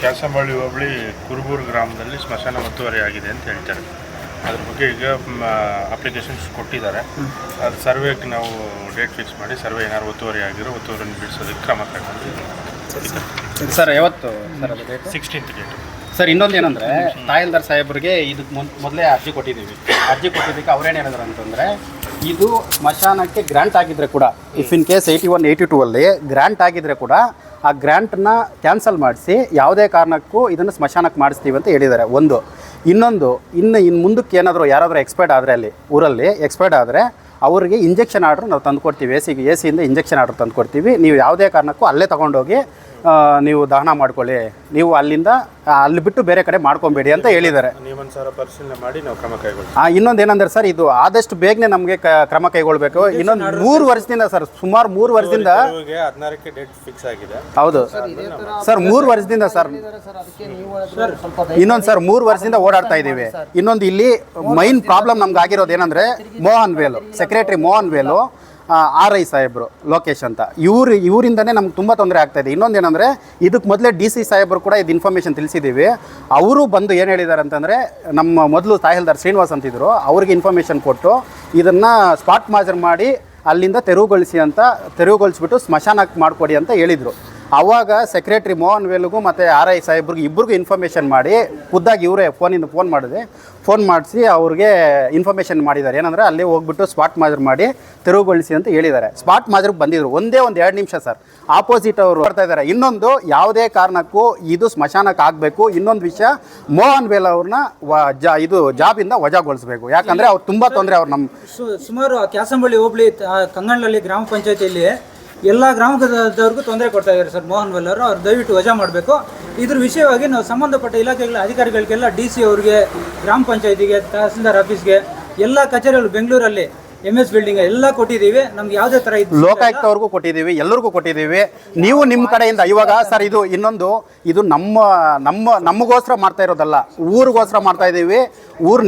ಕ್ಯಾಸಂಬಳ್ಳಿ ಹೋಬಳಿ ಕುರುಬೂರು ಗ್ರಾಮದಲ್ಲಿ ಸ್ಮಶಾನ ಒತ್ತುವರಿ ಆಗಿದೆ ಅಂತ ಹೇಳ್ತಾರೆ. ಅದ್ರ ಬಗ್ಗೆ ಈಗ ಅಪ್ಲಿಕೇಶನ್ಸ್ ಕೊಟ್ಟಿದ್ದಾರೆ. ಅದು ಸರ್ವೆಗೆ ನಾವು ಡೇಟ್ ಫಿಕ್ಸ್ ಮಾಡಿ ಸರ್ವೆ ಏನಾದ್ರು ಒತ್ತುವರಿ ಆಗಿರೋ ಒತ್ತುವರಿಯನ್ನು ಬಿಡಿಸೋದಕ್ಕೆ ಕ್ರಮ ತಗೊಂಡು ಸರ್ ಯಾವತ್ತು ಸರ್ ಅದು ಡೇಟ್ ಸಿಕ್ಸ್ಟೀನ್ತ್ ಡೇಟ್ ಸರ್ ಇನ್ನೊಂದು ಏನಂದ್ರೆ ತಾಯಿಲ್ದಾರ್ ಸಾಹೇಬ್ರಿಗೆ ಇದಕ್ಕೆ ಮೊದಲೇ ಅರ್ಜಿ ಕೊಟ್ಟಿದ್ದೀವಿ. ಅರ್ಜಿ ಕೊಟ್ಟಿದ್ದಕ್ಕೆ ಅವ್ರೇನು ಹೇಳಿದ್ರು ಅಂತಂದ್ರೆ ಇದು ಸ್ಮಶಾನಕ್ಕೆ ಗ್ರ್ಯಾಂಟ್ ಆಗಿದ್ರೆ ಕೂಡ if in case eighty one eighty two ಅಲ್ಲಿ ಗ್ರ್ಯಾಂಟ್ ಆಗಿದ್ರೆ ಕೂಡ ಆ ಗ್ರ್ಯಾಂಟನ್ನ ಕ್ಯಾನ್ಸಲ್ ಮಾಡಿಸಿ ಯಾವುದೇ ಕಾರಣಕ್ಕೂ ಇದನ್ನು ಸ್ಮಶಾನಕ್ಕೆ ಮಾಡಿಸ್ತೀವಿ ಅಂತ ಹೇಳಿದ್ದಾರೆ. ಒಂದು. ಇನ್ನೊಂದು ಇನ್ನು ಇನ್ನು ಮುಂದಕ್ಕೆ ಏನಾದರೂ ಯಾರಾದರೂ ಎಕ್ಸ್ಪೈರ್ಡ್ ಆದರೆ ಅಲ್ಲಿ ಊರಲ್ಲಿ ಎಕ್ಸ್ಪೈರ್ಡ್ ಆದರೆ ಅವರಿಗೆ ಇಂಜೆಕ್ಷನ್ ಆರ್ಡ್ರ್ ನಾವು ತಂದು ಕೊಡ್ತೀವಿ ಎ ಸಿಗೆ ಎ ಸಿಯಿಂದ ಇಂಜೆಕ್ಷನ್ ಆರ್ಡ್ರ್ ತಂದು ಕೊಡ್ತೀವಿ ನೀವು ಯಾವುದೇ ಕಾರಣಕ್ಕೂ ಅಲ್ಲೇ ತೊಗೊಂಡೋಗಿ ನೀವು ದಹನ ಮಾಡ್ಕೊಳ್ಳಿ. ನೀವು ಅಲ್ಲಿಂದ ಅಲ್ಲಿ ಬಿಟ್ಟು ಬೇರೆ ಕಡೆ ಮಾಡ್ಕೊಬೇಡಿ ಅಂತ ಹೇಳಿದ್ದಾರೆ. ಮಾಡಿ ನಾವು ಕ್ರಮ ಕೈಗೊಳ್ಳಿ. ಆ, ಇನ್ನೊಂದು ಏನಂದ್ರೆ ಸರ್ ಇದು ಆದಷ್ಟು ಬೇಗನೆ ನಮಗೆ ಕ್ರಮ ಕೈಗೊಳ್ಬೇಕು. ಇನ್ನೊಂದು ಮೂರು ವರ್ಷದಿಂದ ಸರ್ ಸುಮಾರು ಮೂರು ವರ್ಷದಿಂದ ತೆರವಿಗೆ ಹದಿನಾರಕ್ಕೆ ಡೇಟ್ ಫಿಕ್ಸ್ ಆಗಿದೆ. ಹೌದು. ಸರ್ ಮೂರು ವರ್ಷದಿಂದ ಸರ್. ಇನ್ನೊಂದು ಸರ್ ಮೂರು ವರ್ಷದಿಂದ ಓಡಾಡ್ತಾ ಇದ್ದೀವಿ ಇನ್ನೊಂದು ಇಲ್ಲಿ ಮೈನ್ ಪ್ರಾಬ್ಲಮ್ ನಮ್ಗೆ ಆಗಿರೋದು ಏನಂದ್ರೆ Mohan Velu secretary Mohan Velu R I ಸಾಹೇಬರು, ಲೋಕೇಶ್ ಅಂತ. ಇವರು, ಇವರಿಂದನೇ ನಮ್ಗೆ ತುಂಬ ತೊಂದರೆ ಆಗ್ತಾ ಇದೆ. ಇನ್ನೊಂದು ಏನಂದರೆ ಇದಕ್ಕೆ ಮೊದಲೇ ಡಿ ಸಿ ಸಾಹೇಬರು ಕೂಡ ಇದು ಇನ್ಫಾರ್ಮೇಷನ್ ತಿಳಿಸಿದ್ದೀವಿ ಅವರು ಬಂದು ಏನು ಹೇಳಿದ್ದಾರೆ ಅಂತಂದರೆ, ನಮ್ಮ ಮೊದಲು ತಾಹಿಲ್ದಾರ್ ಶ್ರೀನಿವಾಸ್ ಅಂತಿದ್ರು, ಅವ್ರಿಗೆ ಇನ್ಫಾರ್ಮೇಷನ್ ಕೊಟ್ಟು ಇದನ್ನು ಸ್ಪಾಟ್ ಮಾಜರ್ ಮಾಡಿ ಅಲ್ಲಿಂದ ತೆರವುಗೊಳಿಸಿ ಅಂತ, ತೆರವುಗೊಳಿಸ್ಬಿಟ್ಟು ಸ್ಮಶಾನಕ್ಕೆ ಮಾಡಿಕೊಡಿ ಅಂತ ಹೇಳಿದರು. ಅವಾಗ ಸೆಕ್ರೆಟರಿ ಮೋಹನ್ ವೇಲ್ಗೂ ಮತ್ತು ಆರ್ ಐ ಸಾಹೇಬ್ರಿಗೆ ಇಬ್ಬರಿಗೂ ಇನ್ಫಾರ್ಮೇಷನ್ ಮಾಡಿ, ಖುದ್ದಾಗಿ ಇವರೇ ಫೋನಿಂದ ಫೋನ್ ಮಾಡಿದೆ. ಫೋನ್ ಮಾಡಿಸಿ ಅವ್ರಿಗೆ ಇನ್ಫಾರ್ಮೇಷನ್ ಮಾಡಿದ್ದಾರೆ. ಏನಂದರೆ ಅಲ್ಲಿ ಹೋಗ್ಬಿಟ್ಟು ಸ್ಪಾಟ್ ಮಾಜರ್ ಮಾಡಿ ತೆರವುಗೊಳಿಸಿ ಅಂತ ಹೇಳಿದ್ದಾರೆ. ಸ್ಪಾಟ್ ಮಾಜರ್ಗೆ ಬಂದಿದ್ರು. ಒಂದೇ ಒಂದು ಎರಡು ನಿಮಿಷ ಸರ್ ಆಪೋಸಿಟ್ ಅವರು ಬರ್ತಾ ಇದ್ದಾರೆ. ಇನ್ನೊಂದು ಯಾವುದೇ ಕಾರಣಕ್ಕೂ ಇದು ಸ್ಮಶಾನಕ್ಕೆ ಆಗಬೇಕು. ಇನ್ನೊಂದು ವಿಷಯ ಮೋಹನ್ ವೇಲ್ ಅವ್ರನ್ನ ಜಾ ಇದು ಜಾಬಿಂದ ವಜಾಗೊಳಿಸಬೇಕು. ಯಾಕಂದರೆ ಅವ್ರು ತುಂಬ ತೊಂದರೆ ಅವ್ರು ನಮ್ಮ ಸುಮಾರು ಕ್ಯಾಸಂಬಳ್ಳಿ ಹೋಬಳಿ ಕಂಗಣ್ಣಲ್ಲಿ ಗ್ರಾಮ ಪಂಚಾಯತಿಯಲ್ಲಿ ಎಲ್ಲ ಗ್ರಾಮದವ್ರಿಗೂ ತೊಂದರೆ ಕೊಡ್ತಾ ಇದ್ದಾರೆ ಸರ್ ಮೋಹನ್ ವಲ್ಲರು ಅವ್ರು. ದಯವಿಟ್ಟು ವಜಾ ಮಾಡಬೇಕು. ಇದ್ರ ವಿಷಯವಾಗಿ ನಾವು ಸಂಬಂಧಪಟ್ಟ ಇಲಾಖೆಗಳ ಅಧಿಕಾರಿಗಳಿಗೆಲ್ಲ ಡಿ ಸಿ ಅವ್ರಿಗೆ, ಗ್ರಾಮ ಪಂಚಾಯತಿಗೆ, ತಹಸೀಲ್ದಾರ್ ಆಫೀಸ್ಗೆ ಎಲ್ಲ ಕಚೇರಿಗಳು ಬೆಂಗಳೂರಲ್ಲಿ ಎಂ ಎಸ್ ಬಿಲ್ಡಿಂಗ್ ಎಲ್ಲ ಕೊಟ್ಟಿದ್ದೀವಿ. ನಮ್ಗೆ ಯಾವುದೇ ಥರ ಇದು ಲೋಕಾಯುಕ್ತವ್ರಿಗೂ ಕೊಟ್ಟಿದ್ದೀವಿ, ಎಲ್ಲರಿಗೂ ಕೊಟ್ಟಿದ್ದೀವಿ. ನೀವು ನಿಮ್ಮ ಕಡೆಯಿಂದ ಇವಾಗ ಸರ್ ಇದು ಇನ್ನೊಂದು, ಇದು ನಮ್ಮ ನಮ್ಮ, ನಮಗೋಸ್ಕರ ಮಾಡ್ತಾ ಇರೋದಲ್ಲ. ಊರಿಗೋಸ್ಕರ ಮಾಡ್ತಾ ಇದ್ದೀವಿ. ಊರು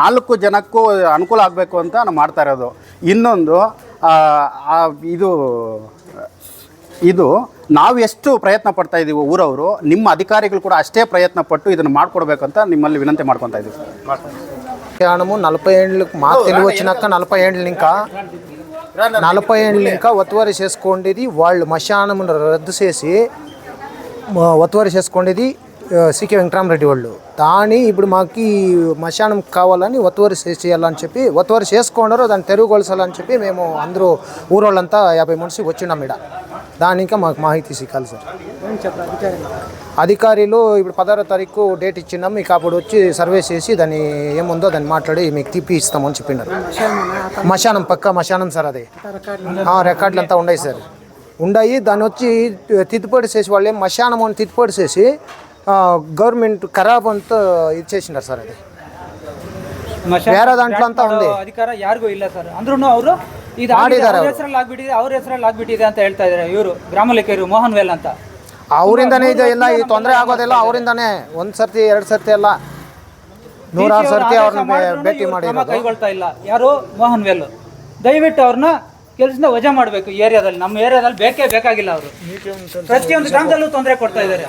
ನಾಲ್ಕು ಜನಕ್ಕೂ ಅನುಕೂಲ ಆಗಬೇಕು ಅಂತ ನಾವು ಮಾಡ್ತಾ ಇರೋದು. ಇನ್ನೊಂದು ಇದು ಇದು ನಾವು ಎಷ್ಟು ಪ್ರಯತ್ನ ಪಡ್ತಾ ಇದೀವಿ ಊರವರು ನಿಮ್ಮ ಅಧಿಕಾರಿಗಳು ಕೂಡ ಅಷ್ಟೇ ಪ್ರಯತ್ನ ಪಟ್ಟು ಇದನ್ನು ಮಾಡಿಕೊಡ್ಬೇಕಂತ ನಿಮ್ಮಲ್ಲಿ ವಿನಂತಿ ಮಾಡ್ಕೊತಾ ಇದ್ದೀವಿ ಕಾಣಮು ನಲ್ಪ ಏಳು ತೆಲುವಚನ ನಲ್ಪೈ ಏಳು ನಿಂಕ ನಲ್ಪೈ ಏಳು ನಿಂಕ ಒತ್ತುವರಿ ಸೇರಿಸ್ಕೊಂಡಿದ್ದೀವಿ ವಾಳ್ ಮಶಾನಮನ್ನ ರದ್ದು ಸೇರಿಸಿ ಒತ್ತುವರಿ ಸೇರಿಸ್ಕೊಂಡಿದ್ದೀವಿ సికే వెంకటరామరెడ్డి వాళ్ళు. దాని ఇప్పుడు మాకు మశానం కావాలని ఒత్తువరి చేయాలని చెప్పి ఒత్తువరి చేసుకున్నారు దాన్ని తెరుగుకొలసాలని చెప్పి మేము అందరూ ఊరోళ్ళంతా యాభై మనిషి వచ్చినాం ఇక్కడ. దాని ఇంకా మాకు మాహితి సిక్కాలి సార్. అధికారులు ఇప్పుడు పదహారో తారీఖు డేట్ ఇచ్చినాం మీకు అప్పుడు వచ్చి సర్వే చేసి దాన్ని ఏముందో దాన్ని మాట్లాడి మీకు తిప్పి ఇస్తామని చెప్పినారు. మశానం పక్క మశానం సార్ అది. రికార్డులు అంతా ఉన్నాయి సార్. ఉన్నాయి దాన్ని వచ్చి తిద్దుపడి చేసి వాళ్ళు మశానం అని తిద్దుపడి చేసి గవర్నమెంట్ ఖరాబ్ అంతా ఇచ్చేసినారు సార్ అది ಮಶಾನ ಬೇರೆ ದಾಂಟ್ಲು ಅಂತ ಮಾಡೋ ఉంది. ಅಧಿಕಾರ ಯಾರಿಗೂ ಇಲ್ಲ ಸರ್ ಅಂದ್ರೂ ಅವರು ಇದು ಮಾಡಿದ್ದಾರೆ ಅವ್ರ ಅವ್ರು. ಹೆಸರಲ್ಲಿ ಆಗ್ಬಿಟ್ಟಿದೆ ಅವ್ರ ಹೆಸರಲ್ಲಿ ಆಗ್ಬಿಟ್ಟಿದೆ ಅಂತ ಹೇಳ್ತಾ ಇದ್ದಾರೆ ಇವರು ಗ್ರಾಮ ಲೆಕ್ಕರು ಮೋಹನ್ ವೇಲ್ ಅಂತ ಅವರಿಂದನೇ ಇದು ಎಲ್ಲ ಈ ತೊಂದರೆ ಆಗೋದೆಲ್ಲ ಅವರಿಂದಾನೇ ಒಂದು ಸರ್ತಿ ಎರಡು ಸರ್ತಿ ಎಲ್ಲ ನೂರಾರು ಸರ್ತಿ ಅವ್ರನ್ನ ಬೇ- ಭೇಟಿ ಕ್ರಮ ಮಾಡಿರೋದು ಕೈಗೊಳ್ತಾ ಇಲ್ಲ ಯಾರು ಮೋಹನ್ ವೆಲ್ ದಯವಿಟ್ಟು ಅವ್ರನ್ನ ಕೆಲಸದಿಂದ ವಜಾ ಮಾಡಬೇಕು ಏರಿಯಾದಲ್ಲಿ ನಮ್ಮ ಏರಿಯಾದಲ್ಲಿ ಬೇಕೇ ಬೇಕಾಗಿಲ್ಲ ಅವರು ಪ್ರತಿಯೊಂದು ಗ್ರಾಮದಲ್ಲೂ ತೊಂದರೆ ಕೊಡ್ತಾ ಇದ್ದಾರೆ